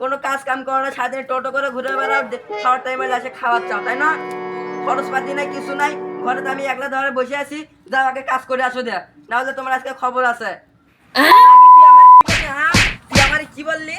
কোনো কাজ কাম করো না সারাদিন টোটো করে ঘুরে বেড়াও খাওয়ার টাইমে আসে খাওয়ার চাও তাই না? খরচ পাতি নাই কিছু নাই ঘরে আমি একলা ধরে বসে আছি যা আগে কাজ করে আসো দে না হলে তোমার আজকে খবর আছে। তুই আমার কি বললি,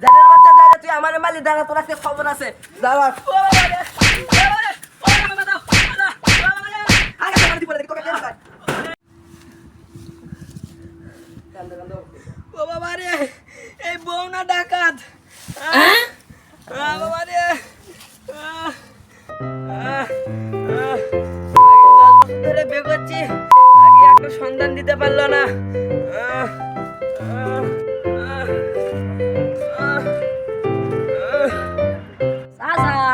জানের বাচ্চা তুই আমার মালি দাঁড়া তোর আজকে খবর আছে দাঁড়া। ধরে বিয়ে করছি আগে একটা সন্ধান দিতে পারল না।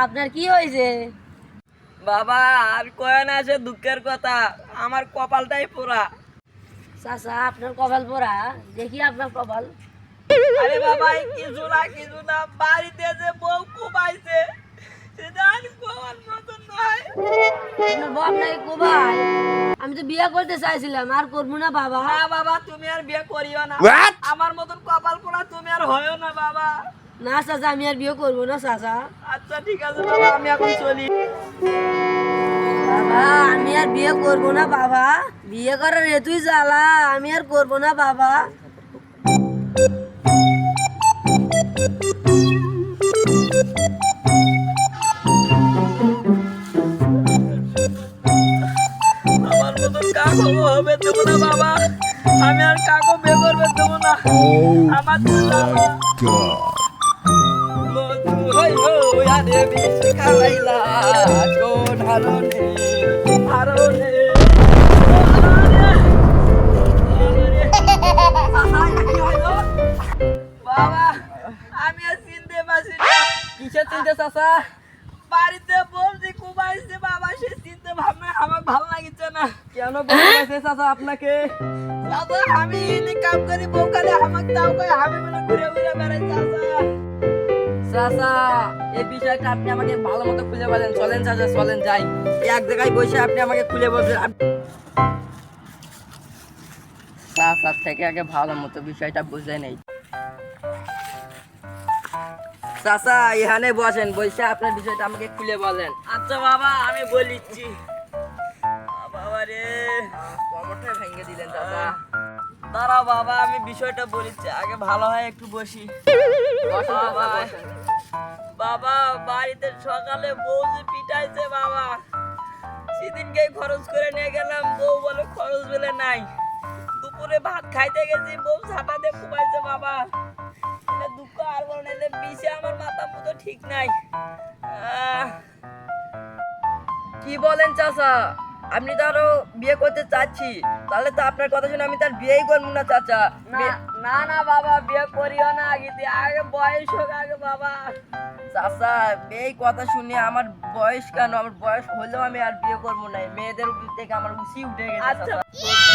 আপনার কি হয়েছে? বাবা আর কয় না সে দুঃখের কথা আমার কপালটাই পোড়া। চাচা আপনার কপাল পরা দেখি আপনার কপাল। আরে বাবা কিছু না কিছু না বাড়িতে যে বউ কুবাইছে সেটা আর কোয়ার মতন নয় আপনার আপনাকে কোবাই। আমি তো বিয়ে করতে চাইছিলাম আর করব না বাবা। না বাবা তুমি আর বিয়ে করিও না। আমার মতন কপাল পোড়া তুমি আর হয়ও না বাবা। না চাচা আমি আর বিয়ে করব না চাচা। আচ্ছা ঠিক আছে বাবা আমি এখন চলি। বাবা আমি আর বিয়ে করব না বাবা। বিয়ে করার এতুই জ্বালা আমি আর করব না বাবা। দেবী শিখাইলা কোন হারণে হারণে কেন বলতেছে চাচা আপনাকে? আমি এনে কাম করি আমাকে তাও কই আমি মানে ঘুরে ঘুরে বেড়াই চাচা। চাচা এই বিষয়টা আপনি আমাকে ভালো মতো খুলে বলেন। চলেন চাচা চলেন যাই। এক জায়গায় বসে আপনি আমাকে খুলে চাচার থেকে আগে ভালো মতো বিষয়টা বুঝে নেই। চাচা এখানে বসেন বসে আপনার বিষয়টা আমাকে খুলে বলেন। আচ্ছা বাবা আমি বলিচ্ছি। রে কমরটা ভেঙে দিলেন চাচা দাঁড়াও বাবা আমি বিষয়টা বলিচ্ছি আগে ভালো হয় একটু বসি। বাবা বাবা বাড়িতে সকালে বউ যে পিটাইছে বাবা সেদিনকে খরচ করে নিয়ে গেলাম। বউ বলে খরচ বলে নাই। দুপুরে ভাত খাইতে গেছি বউ দিয়ে খুবাইছে বাবা। দুঃখ আর বলো না বিষে আমার মাথা মতো ঠিক নাই। আহ, কি বলেন চাচা? আপনি তো আরও বিয়ে করতে চাচ্ছি। তাহলে তো আপনার কথা শুনে আমি তার বিয়েই করব না চাচা। না না না বাবা বিয়ে করিও না আগে আগে বয়স হোক আগে বাবা। চাচা এই কথা শুনে আমার বয়স কেন? আমার বয়স হলেও আমি আর বিয়ে করব না। মেয়েদের উপর থেকে আমার উচি উঠে গেছে আচ্ছা।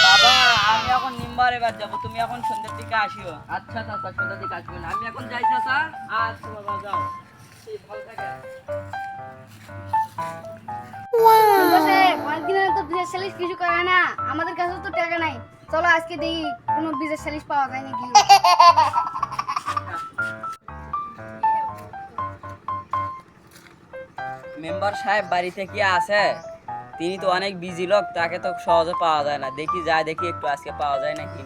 বাবা আমি এখন নিম্বার এবার যাব। তুমি এখন সন্ধ্যের দিকে আসিও। আচ্ছা চাচা সন্ধ্যা দিকে আসবেন আমি এখন যাই চাচা। আচ্ছা বাবা যাও। ভালো থাকেন। কিছু করে না। আমাদের কাছে তো টাকা নাই। চলো আজকে দেখি কোনো স্যালিস পাওয়া যায় নাকি? মেম্বার সাহেব বাড়িতে কি আছে? তিনি তো অনেক বিজি লোক তাকে তো সহজে পাওয়া যায় না। দেখি যায় দেখি একটু আজকে পাওয়া যায় নাকি।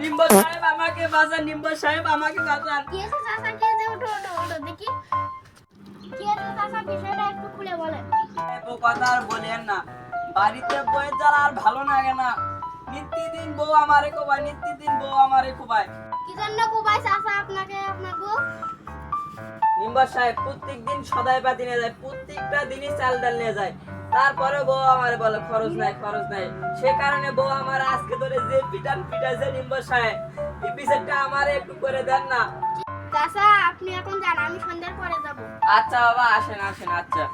নিম্বর সাহেব আমাকে বাঁচান নিম্বর সাহেব আমাকে বাঁচান। কি আছে চাচা কি আছে ওঠো ওঠো কি আছে চাচা বিষয়টা একটু খুলে বলেন। ও কথা আর বলেন না। বাড়িতে বইয়ের জ্বালা আর ভালো লাগে না। নিত্যদিন বউ আমারে কোবায় নিত্যদিন বউ আমারে কোবায় কি জন্য কুবাই চাচা আপনাকে আপনার বউ? নিম্বার সাহেব প্রত্যেক দিন সদাই পাতি নিয়ে যায় প্রত্যেকটা দিনই চাল ডাল নিয়ে যায়। তারপরে বউ আমারে বলে খরচ নাই খরচ নাই। সে কারণে বউ আমার আজকে ধরে যে পিটান পিটাইছে নিম্বার সাহেব। এই আমারে একটু করে দেন না। চাচা আপনি এখন যান আমি সন্ধ্যার পরে যাব। আচ্ছা বাবা আসেন আসেন আচ্ছা।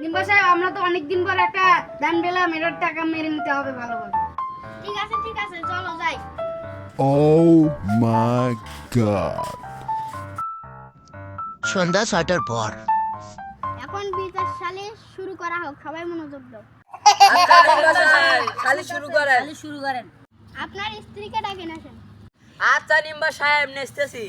নিম্বা সাহেব আমরা তো অনেকদিন পর একটা দান পেলাম এটার টাকা মেরে নিতে হবে ভালোভাবে ঠিক আছে ঠিক আছে চলো যাই। Oh my god. সন্ধ্যা ছয়টার পর। এখন বিচার সালে শুরু করা হোক সবাই মনোযোগ দাও। আচ্ছা খালি শুরু করেন। শুরু করেন। আপনার স্ত্রীকে ডাকেন আসেন আচ্ছা নিম্বা সাহেব নেসতেছি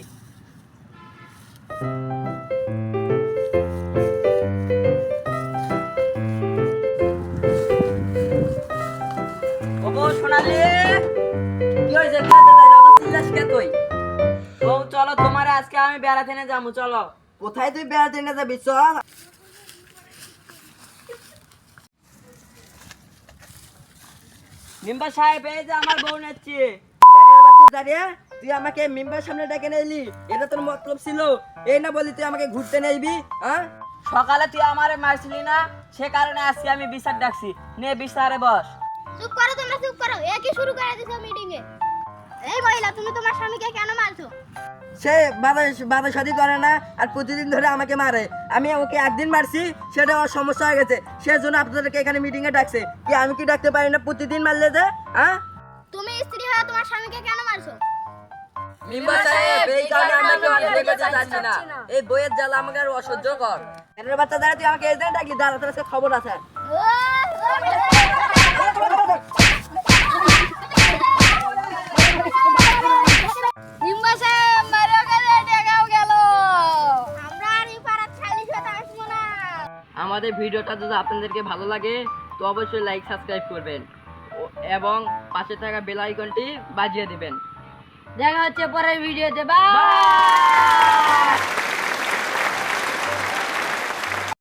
ও, চলো, তোমার আজকে আমি বেড়াতে নিয়ে যাব, চলো। কোথায় তুই বেড়াতে নিয়ে যাবি, চল। নিম্বা সাহেব, এই যে আমার বউ নেচ্ছি। দাঁড়িয়ে বাচ্চা দাঁড়িয়ে। তুই আমাকে মেম্বার সামনে ডেকে নিলি। এটা তোর মতলব ছিল। এই না বলি তুই আমাকে ঘুরতে নেবি হ্যাঁ? সকালে তুই আমারে মারছিলি না সে কারণে আজকে আমি বিচার ডাকছি। নে বিচারে বস। চুপ করো তোমরা চুপ করো। এ কি শুরু করে দিছো মিটিং এ? এই মহিলা তুমি তোমার স্বামীকে কেন মারছো? সে বাধা বাধা সাদি করে না আর প্রতিদিন ধরে আমাকে মারে। আমি ওকে একদিন মারছি সেটা আমার সমস্যা হয়ে গেছে। সেজন্য আপনাদেরকে এখানে মিটিং এ ডাকছে। কি আমি কি ডাকতে পারি না? প্রতিদিন মারলে যে হ্যাঁ? তুমি তোমার স্বামীকে কেন মারছো? মেম্বার সাহেব এই কারণে আমরা কেউ আর করতে চাচ্ছি না। এই বইয়ের জ্বালা আমাকে আর অসহ্য কর। এর বাচ্চা দাঁড়া তুই আমাকে এই দিন ডাকি দাঁড়া তোর খবর আছে। আমরা আমাদের ভিডিওটা যদি আপনাদেরকে ভালো লাগে তো অবশ্যই লাইক সাবস্ক্রাইব করবেন। এবং পাশে থাকা বেল আইকনটি বাজিয়ে দিবেন। দেখা হচ্ছে পরের ভিডিওতে বাই